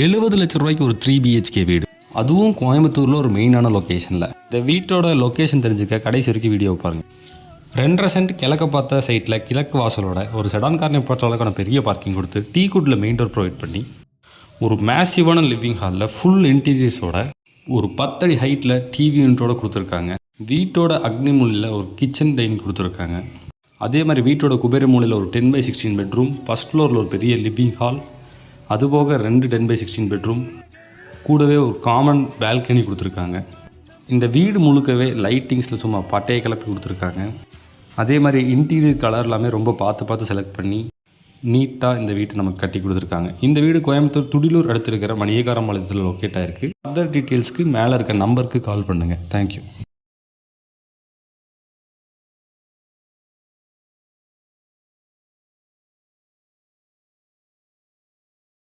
எழுபது லட்ச ரூபாய்க்கு ஒரு த்ரீ பிஹெச்கே வீடு. அதுவும் கோயம்புத்தூரில் ஒரு மெயினான லொக்கேஷனில் இந்த வீட்டோட லொக்கேஷன் தெரிஞ்சுக்க கடைசி வரைக்கும் வீடியோ பாருங்கள் ரெண்டரை சென்ட் கிழக்க பார்த்த சைட்டில் கிழக்கு வாசலோட ஒரு செடான் கார் நிப்பாட்டுற அளவுக்கான பெரிய பார்க்கிங் கொடுத்து டீ குட்டில் மெயின் டோர் ப்ரொவைட் பண்ணி ஒரு மேசிவான லிவிங் ஹாலில் ஃபுல் இன்டீரியர்ஸோட ஒரு பத்தடி ஹைட்டில் டிவி யூனிட்டோட கொடுத்துருக்காங்க. வீட்டோட அக்னி மூலையில் ஒரு கிச்சன் டைனிங் கொடுத்துருக்காங்க. அதே மாதிரி வீட்டோட குபேர மூலையில் ஒரு ten by sixteen bedroom first ஃப்ளோரில் ஒரு பெரிய லிவிங் ஹால் அதுபோக ரெண்டு டென் பை சிக்ஸ்டீன் பெட்ரூம் கூடவே ஒரு காமன் பால்கனி கொடுத்துருக்காங்க. இந்த வீடு முழுக்கவே லைட்டிங்ஸில் சும்மா பட்டையை கிளப்பி கொடுத்துருக்காங்க. அதே மாதிரி இன்டீரியர் கலர் எல்லாமே ரொம்ப பார்த்து பார்த்து செலக்ட் பண்ணி நீட்டாக இந்த வீட்டை நமக்கு கட்டி கொடுத்துருக்காங்க. இந்த வீடு கோயம்புத்தூர் துடிலூர் அடுத்திருக்கிற மணியகாரம் பாளையத்தில் லொக்கேட் ஆயிருக்கு. அதர் டீட்டெயில்ஸ்க்கு மேலே இருக்க நம்பருக்கு கால் பண்ணுங்கள் தேங்க்யூ